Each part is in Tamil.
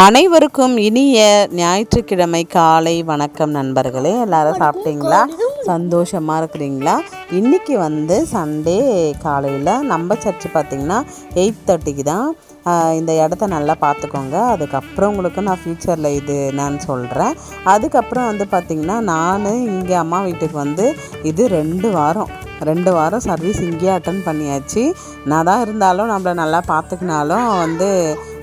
அனைவருக்கும் இனிய ஞாயிற்றுக்கிழமை காலை வணக்கம் நண்பர்களே. எல்லாரும் சாப்பிட்டீங்களா? சந்தோஷமாக இருக்கிறீங்களா? இன்றைக்கி வந்து சண்டே காலையில் நம்ம சர்ச்சு பார்த்திங்கன்னா எயிட் தேர்ட்டிக்கு தான். இந்த இடத்த நல்லா பார்த்துக்கோங்க அதுக்கப்புறம் உங்களுக்கு நான் ஃப்யூச்சரில் இது என்னன்னு சொல்கிறேன் அதுக்கப்புறம் வந்து பார்த்திங்கன்னா நான் இங்கே அம்மா வீட்டுக்கு வந்து இது ரெண்டு வாரம். ரெண்டு வாரம் சர்வீஸ் இங்கேயே அட்டன் பண்ணியாச்சு. நான் தான் இருந்தாலும் நம்மளை நல்லா பார்த்துக்கினாலும் வந்து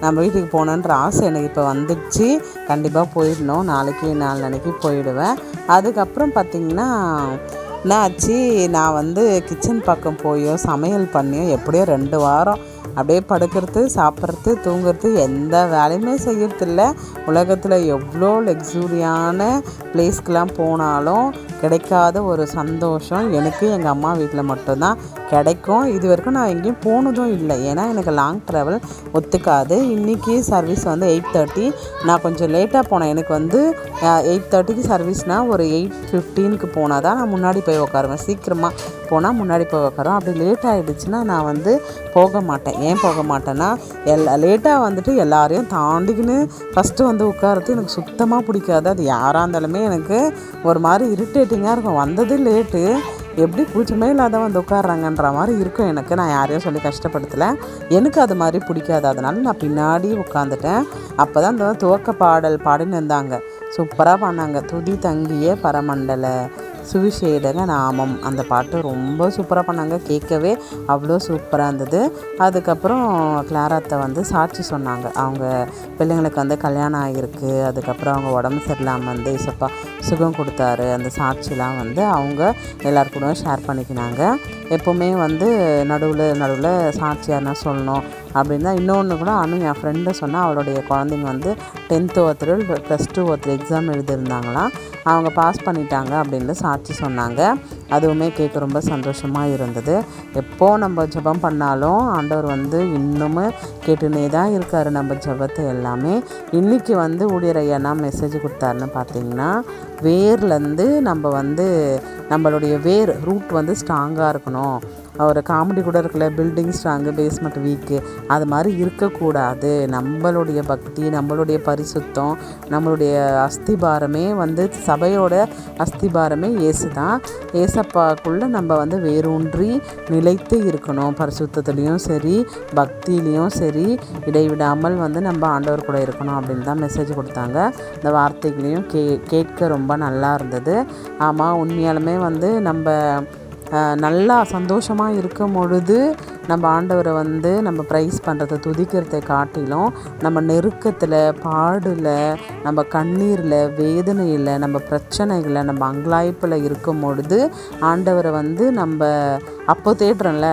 நம்ம வீட்டுக்கு போகணுன்ற ஆசை எனக்கு இப்போ வந்துடுச்சு. கண்டிப்பாக போயிடணும். நாளைக்கு நாளன்னைக்கு போயிடுவேன். அதுக்கப்புறம் பார்த்திங்கன்னா என்ன ஆச்சு நான் வந்து கிச்சன் பக்கம் போயோ சமையல் பண்ணியோ எப்படியோ ரெண்டு வாரம் அப்படியே படுக்கிறது சாப்பிட்றது தூங்குறது எந்த வேலையுமே செய்யறதில்ல. உலகத்தில் எவ்வளோ லக்ஸூரியான பிளேஸ்க்கெலாம் போனாலும் கிடைக்காத ஒரு சந்தோஷம் எனக்கு எங்கள் அம்மா வீட்டில் மட்டும்தான். கிடைக்கும். இது வரைக்கும் நான் எங்கேயும் போனதும் இல்லை. ஏன்னா எனக்கு லாங் ட்ராவல் ஒத்துக்காது. இன்றைக்கி சர்வீஸ் வந்து எயிட் தேர்ட்டி நான் கொஞ்சம் லேட்டாக போனேன். எனக்கு வந்து எயிட் தேர்ட்டிக்கு சர்வீஸ்னால் ஒரு எயிட் ஃபிஃப்டீனுக்கு போனால் தான் நான் முன்னாடி போய் உட்காருவேன் சீக்கிரமாக போனால் முன்னாடி போய் உட்காரும் அப்படி லேட் ஆகிடுச்சுன்னா நான் வந்து போக மாட்டேன். ஏன் போக மாட்டேன்னா எல்லா லேட்டாக வந்துட்டு எல்லாரையும் தாண்டிக்கின்னு ஃபஸ்ட்டு வந்து உட்காரது எனக்கு சுத்தமாக பிடிக்காது. அது யாராக இருந்தாலுமே எனக்கு ஒரு மாதிரி இரிட்டேட்டிங்காக இருக்கும். வந்தது லேட்டு எப்படி பூச்சமே இல்லாதவன் வந்து உட்காடுறாங்கன்ற மாதிரி இருக்கும் எனக்கு. நான் யாரையும் சொல்லி கஷ்டப்படுத்தலை. எனக்கு அது மாதிரி பிடிக்காது. அதனால நான் பின்னாடி உட்காந்துட்டேன் அப்போ தான் இந்த துவக்க பாடல் பாடின்னு இருந்தாங்க. சூப்பராக பண்ணாங்க துதி தங்கிய பரமண்டல. சுவிசேடக நாமம். அந்த பாட்டு ரொம்ப சூப்பராக பண்ணாங்க. கேட்கவே அவ்வளோ சூப்பராக இருந்தது. அதுக்கப்புறம் கிளாராத்தை வந்து சாட்சி சொன்னாங்க. அவங்க பிள்ளைங்களுக்கு வந்து கல்யாணம் ஆகியிருக்கு. அதுக்கப்புறம் அவங்க உடம்பு சரியில்லாமல் வந்து இசப்பா சுகம் கொடுத்தாரு. அந்த சாட்சிலாம் வந்து அவங்க எல்லாருக்கூட ஷேர் பண்ணிக்கினாங்க. எப்போவுமே வந்து நடுவில் நடுவில் சாட்சியார்னா சொல்லணும்? அப்படின்னா இன்னொன்று கூட அனு என் ஃப்ரெண்டு சொன்னால் அவளுடைய குழந்தைங்க வந்து டென்த்து ஒருத்தர் ப்ளஸ் டூ ஒருத்தர் எக்ஸாம் எழுதியிருந்தாங்களாம். அவங்க பாஸ் பண்ணிட்டாங்க அப்படின்னு சாட்சி சொன்னாங்க. அதுவுமே கேட்க ரொம்ப சந்தோஷமாக இருந்தது. எப்போ நம்ம ஜெபம் பண்ணாலும் ஆண்டவர் வந்து இன்னுமே கேட்டுனே தான் இருக்கார் நம்ம ஜெபத்தை எல்லாமே. இன்றைக்கி வந்து ஊழியர் ஐயானா மெசேஜ் கொடுத்தாருன்னு பார்த்தீங்கன்னா வேர்லேருந்து நம்ம வந்து நம்மளுடைய வேர் ரூட் வந்து ஸ்ட்ராங்காக இருக்கணும். ஒரு காமெடி கூட இருக்கல பில்டிங் ஸ்ட்ராங்கு பேஸ்மெண்ட் வீக்கு அது மாதிரி இருக்கக்கூடாது. நம்மளுடைய பக்தி நம்மளுடைய பரிசுத்தம் நம்மளுடைய அஸ்திபாரமே வந்து சபையோட அஸ்திபாரமே இயேசு தான் ஏசப்பாக்குள்ளே நம்ம வந்து வேரூன்றி நிலைத்து இருக்கணும். பரிசுத்தத்துலேயும் சரி பக்தியிலையும் சரி இடைவிடாமல் வந்து நம்ம ஆண்டவர் கூட இருக்கணும் அப்படின்னு தான் மெசேஜ் கொடுத்தாங்க. இந்த வார்த்தைகளையும் கே கேட்க ரொம்ப நல்லா இருந்தது. ஆமாம் உண்மையாலுமே வந்து நம்ம நல்லா சந்தோஷமாக இருக்கும் பொழுது நம்ம ஆண்டவரை வந்து நம்ம ப்ரைஸ் பண்ணுறத துதிக்கிறதை காட்டிலும் நம்ம நெருக்கத்தில் பாடில் நம்ம கண்ணீரில் வேதனையில் நம்ம பிரச்சனைகளை நம்ம அங்கலாய்ப்பில் இருக்கும் பொழுது ஆண்டவரை வந்து நம்ம அப்போ தேடுறோம்ல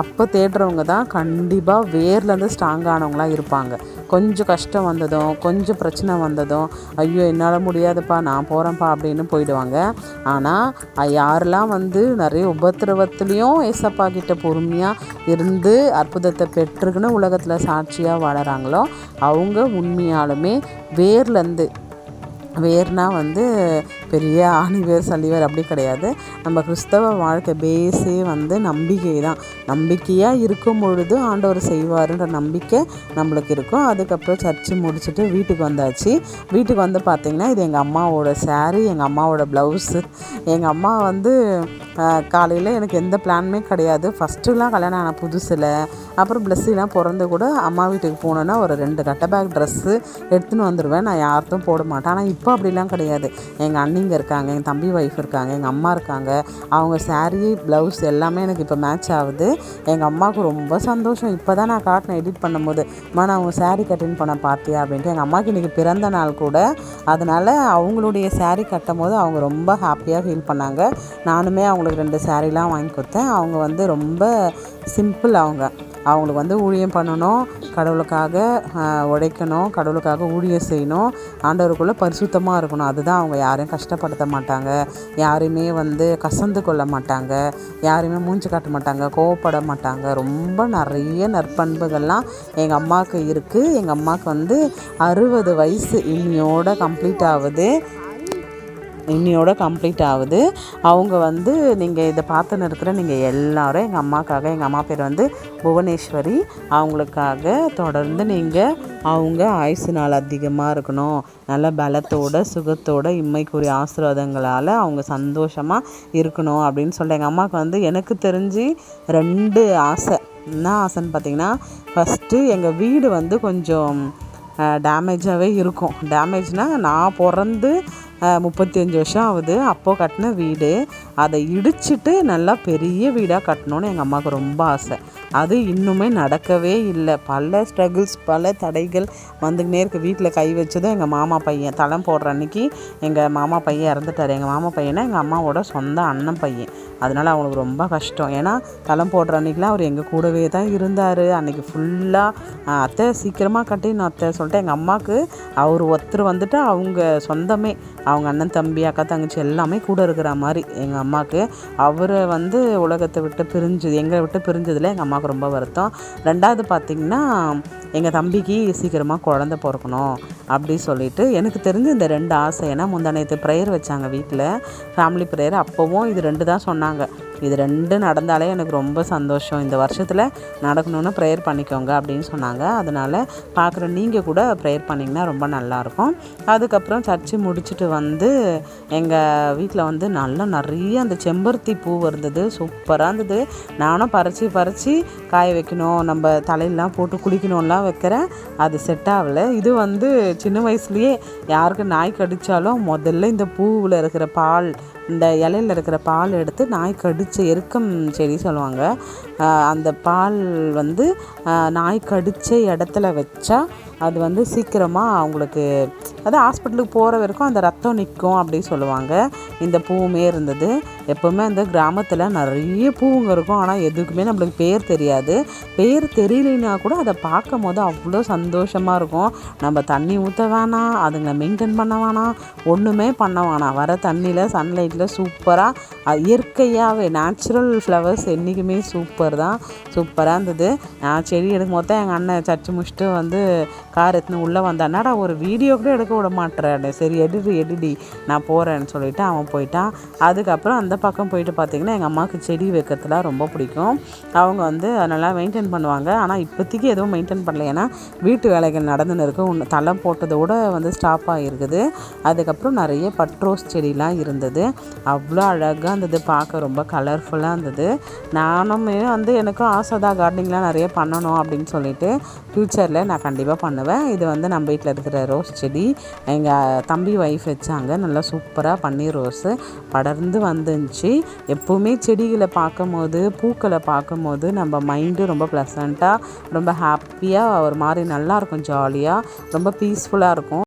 அப்போ தேடுறவங்க தான் கண்டிப்பாக வேர்லேருந்து ஸ்ட்ராங்கானவங்களாக இருப்பாங்க. கொஞ்சம் கஷ்டம் வந்ததும் கொஞ்சம் பிரச்சனை வந்ததும் ஐயோ என்னால் முடியாதுப்பா நான் போகிறேன்ப்பா அப்படின்னு போயிடுவாங்க. ஆனால் யாரெல்லாம் வந்து நிறைய உபத்திரவத்துலேயும் ஏசப்பா கிட்ட பொறுமையாக இருந்து அற்புதத்தை பெற்றுக்குன்னு உலகத்தில் சாட்சியாக வாழறாங்களோ அவங்க உண்மையாலுமே வேர்லேருந்து வேர்னா வந்து பெரிய ஆணி சலிவர் அப்படி கிடையாது. நம்ம கிறிஸ்தவ வாழ்க்கை பேஸே வந்து நம்பிக்கை தான் நம்பிக்கையாக இருக்கும் பொழுது ஆண்டவர் செய்வாருன்ற நம்பிக்கை நம்மளுக்கு இருக்கும். அதுக்கப்புறம் சர்ச்சு முடிச்சுட்டு வீட்டுக்கு வந்தாச்சு. வீட்டுக்கு வந்து பார்த்திங்கன்னா இது எங்கள் அம்மாவோட சாரீ எங்கள் அம்மாவோட ப்ளவுஸு எங்கள் அம்மா வந்து காலையில் எனக்கு எந்த பிளானுமே கிடையாது. ஃபஸ்ட்டுலாம் கல்யாணம் ஆன புதுசில் அப்புறம் பிளஸ்ஸிலாம் பிறந்து கூட அம்மா வீட்டுக்கு போனோன்னா ஒரு ரெண்டு கட்ட பேக் ட்ரெஸ்ஸு எடுத்துன்னு வந்துடுவேன் நான் யார்த்தும் போட மாட்டேன். ஆனால் இப்போ அப்படிலாம் கிடையாது. எங்கள் அண்ணிங்க இருக்காங்க எங்கள் தம்பி ஒய்ஃப் இருக்காங்க எங்கள் அம்மா இருக்காங்க. அவங்க சாரீ ப்ளவுஸ் எல்லாமே எனக்கு இப்போ மேட்ச் ஆகுது. எங்கள் அம்மாவுக்கு ரொம்ப சந்தோஷம். இப்போ தான் நான் காட்டினேன் எடிட் பண்ணும்போது அம்மா நான் அவங்க சாரீ கட்டின்னு பண்ண பார்த்தியா? அப்படின்ட்டு எங்கள் அம்மாவுக்கு இன்றைக்கி பிறந்த நாள் கூட. அதனால் அவங்களுடைய சாரீ கட்டும் போது அவங்க ரொம்ப ஹாப்பியாக ஃபீல் பண்ணாங்க. நானுமே அவங்களுக்கு ரெண்டு சாரீலாம் வாங்கி கொடுத்தேன். அவங்க வந்து ரொம்ப சிம்பிள் அவங்க. அவங்களுக்கு வந்து ஊழியம் பண்ணணும் கடவுளுக்காக உழைக்கணும் கடவுளுக்காக ஊழியம் செய்யணும். ஆண்டவருக்குள்ளே பரிசுத்தமாக இருக்கணும். அதுதான் அவங்க யாரையும் கஷ்டப்படுத்த மாட்டாங்க. யாரையுமே வந்து கசந்து கொள்ள மாட்டாங்க. யாரையுமே மூஞ்சி காட்ட மாட்டாங்க. கோவப்பட மாட்டாங்க. ரொம்ப நிறைய நற்பண்புகள்லாம் எங்கள் அம்மாவுக்கு இருக்குது எங்கள் அம்மாவுக்கு வந்து அறுபது வயசு இன்னியோட கம்ப்ளீட் ஆகுது. இன்னையோட கம்ப்ளீட் ஆகுது. அவங்க வந்து நீங்கள் இதை பார்த்துன்னு இருக்கிற நீங்கள் எல்லாரும் எங்கள் அம்மாக்காக எங்கள் அம்மா பேர் வந்து புவனேஸ்வரி. அவங்களுக்காக தொடர்ந்து நீங்கள் அவங்க ஆயுசு நாள் அதிகமாக இருக்கணும். நல்ல பலத்தோட சுகத்தோட இம்மைக்குரிய ஆசீர்வாதங்களால் அவங்க சந்தோஷமாக இருக்கணும் அப்படின்னு சொல்லிட்டு எங்கள் அம்மாவுக்கு வந்து எனக்கு தெரிஞ்சு ரெண்டு ஆசை. என்ன ஆசைன்னு பார்த்தீங்கன்னா ஃபஸ்ட்டு எங்கள் வீடு வந்து கொஞ்சம் டேமேஜாகவே இருக்கும். டேமேஜ்னால் நான் பிறந்து முப்பத்தி அஞ்சு வருஷம் ஆகுது. அப்போது கட்டின வீடு. அதை இடிச்சிட்டு நல்லா பெரிய வீடாக கட்டணுன்னு எங்கள் அம்மாவுக்கு ரொம்ப ஆசை. அது இன்னுமே நடக்கவே இல்லை. பல ஸ்ட்ரகிள்ஸ் பல தடைகள் வந்துக்கினே இருக்குது வீட்டில் கை வச்சதும் எங்கள் மாமா பையன் தளம் போடுற அன்னைக்கு எங்கள் மாமா பையன் இறந்துட்டார். எங்கள் மாமா பையனை எங்கள் அம்மாவோட சொந்த அண்ணன் பையன். அதனால் அவங்களுக்கு ரொம்ப கஷ்டம். ஏன்னா தளம் போடுற அன்றைக்கெலாம் அவர் எங்கள் கூடவே தான் இருந்தார். அன்றைக்கி ஃபுல்லாக அத்தை சீக்கிரமாக கட்டின்னு அத்தை சொல்லிட்டு எங்கள் அம்மாவுக்கு அவர் ஒருத்தர் வந்துட்டு அவங்க சொந்தமே அவங்க அண்ணன் தம்பி அக்கா தங்கச்சி எல்லாமே கூட இருக்கிற மாதிரி எங்கள் அம்மாவுக்கு அவரை வந்து உலகத்தை விட்டு பிரிஞ்சு எங்களை விட்டு பிரிஞ்சதில் எங்கள் அம்மா அம்மாவுக்கு ரொம்ப வருத்தம். ரெண்டாவது பார்த்திங்கன்னா எங்கள் தம்பிக்கு சீக்கிரமாக குழந்த பிறக்கணும் அப்படி சொல்லிட்டு எனக்கு தெரிஞ்சு இந்த ரெண்டு ஆசை. ஏன்னா முந்தானத்து ப்ரேயர் வச்சாங்க வீட்டில் ஃபேமிலி ப்ரேயர் அப்போவும் இது ரெண்டு தான் சொன்னாங்க. இது ரெண்டு நடந்தாலே எனக்கு ரொம்ப சந்தோஷம். இந்த வருஷத்தில் நடக்கணும்னு ப்ரேயர் பண்ணிக்கோங்க அப்படின்னு சொன்னாங்க. அதனால் பார்க்குற நீங்கள் கூட ப்ரேயர் பண்ணிங்கன்னா ரொம்ப நல்லாயிருக்கும் அதுக்கப்புறம் சர்ச்சு முடிச்சுட்டு வந்து எங்கள் வீட்டில் வந்து நல்லா நிறைய அந்த செம்பருத்தி பூ இருந்தது. சூப்பராக இருந்தது. நானும் பறித்து பறித்து காய வைக்கணும். நம்ம தலையெல்லாம் போட்டு குளிக்கணும்லாம் வைக்கிறேன். அது செட் ஆகலை. இது வந்து சின்ன வயசுலேயே யாருக்கு நாய் கடித்தாலும் முதல்ல இந்த பூவில் இருக்கிற பால் இந்த இலையில இருக்கிற பால் எடுத்து நாய் கடித்த எருக்கம் செடி சொல்லுவாங்க. அந்த பால் வந்து நாய் கடித்த இடத்துல வச்சா அது வந்து சீக்கிரமாக அவங்களுக்கு அது ஹாஸ்பிட்டலுக்கு போகிற வரைக்கும் அந்த ரத்தம் நிற்கும் அப்படின்னு சொல்லுவாங்க. இந்த பூவுமே இருந்தது. எப்போவுமே அந்த கிராமத்தில் நிறைய பூவுங்க இருக்கும். ஆனால் எதுக்குமே நம்மளுக்கு பேர் தெரியாது. பேர் தெரியலனா கூட அதை பார்க்கும் போது அவ்வளோ சந்தோஷமாக இருக்கும். நம்ம தண்ணி ஊற்ற வேணாம் அதுங்களை மெயின்டைன் பண்ண வேணாம் ஒன்றுமே பண்ண வேணாம். வர தண்ணியில் சன்லைட்டில் சூப்பராக இயற்கையாகவே நேச்சுரல் ஃப்ளவர்ஸ் என்றைக்குமே சூப்பர் தான். சூப்பராக இருந்தது. நான் செடி எடுக்கும் போது எங்கள் அண்ணன் சர்ச்சு முடிச்சுட்டு வந்து கார் எடுத்துன்னு உள்ளே வந்தான்னாடா ஒரு வீடியோ கூட எடுக்க விட மாட்டேறேன். சரி எடுடி எடுடி. நான் போகிறேன்னு சொல்லிவிட்டு அவன் போயிட்டான். அதுக்கப்புறம் அந்த பக்கம் போயிட்டு பார்த்திங்கன்னா எங்கள் அம்மாவுக்கு செடி வைக்கிறதுலாம் ரொம்ப பிடிக்கும். அவங்க வந்து நல்லா மெயின்டைன் பண்ணுவாங்க. ஆனால் இப்போதைக்கு எதுவும் மெயின்டைன் பண்ணல. ஏன்னா வீட்டு வேலைகள் நடந்துன்னு இருக்கும் ஒன்று தலை போட்டதோடு வந்து ஸ்டாப் ஆகிருக்குது அதுக்கப்புறம் நிறைய பட்ரோஸ் செடிலாம் இருந்தது. அவ்வளோ அழகாக இருந்தது. பார்க்க ரொம்ப கலர்ஃபுல்லாக இருந்தது. நானுமே வந்து எனக்கும் ஆசை தான் கார்டனிங்லாம் நிறைய பண்ணணும் அப்படின்னு சொல்லிட்டு ஃப்யூச்சரில் நான் கண்டிப்பாக பண்ணுவேன். இது வந்து நம்ம வீட்டில் இருக்கிற ரோஸ் செடி எங்கள் தம்பி ஒய்ஃப் வச்சாங்க. நல்லா சூப்பராக பன்னீர் ரோஸு படர்ந்து வந்துருந்துச்சு எப்போவுமே செடிகளை பார்க்கும் போது பூக்களை பார்க்கும் போது நம்ம மைண்டு ரொம்ப ப்ளசண்ட்டாக ரொம்ப ஹாப்பியாக ஒரு மாதிரி நல்லாயிருக்கும் ஜாலியாக ரொம்ப பீஸ்ஃபுல்லாக இருக்கும்.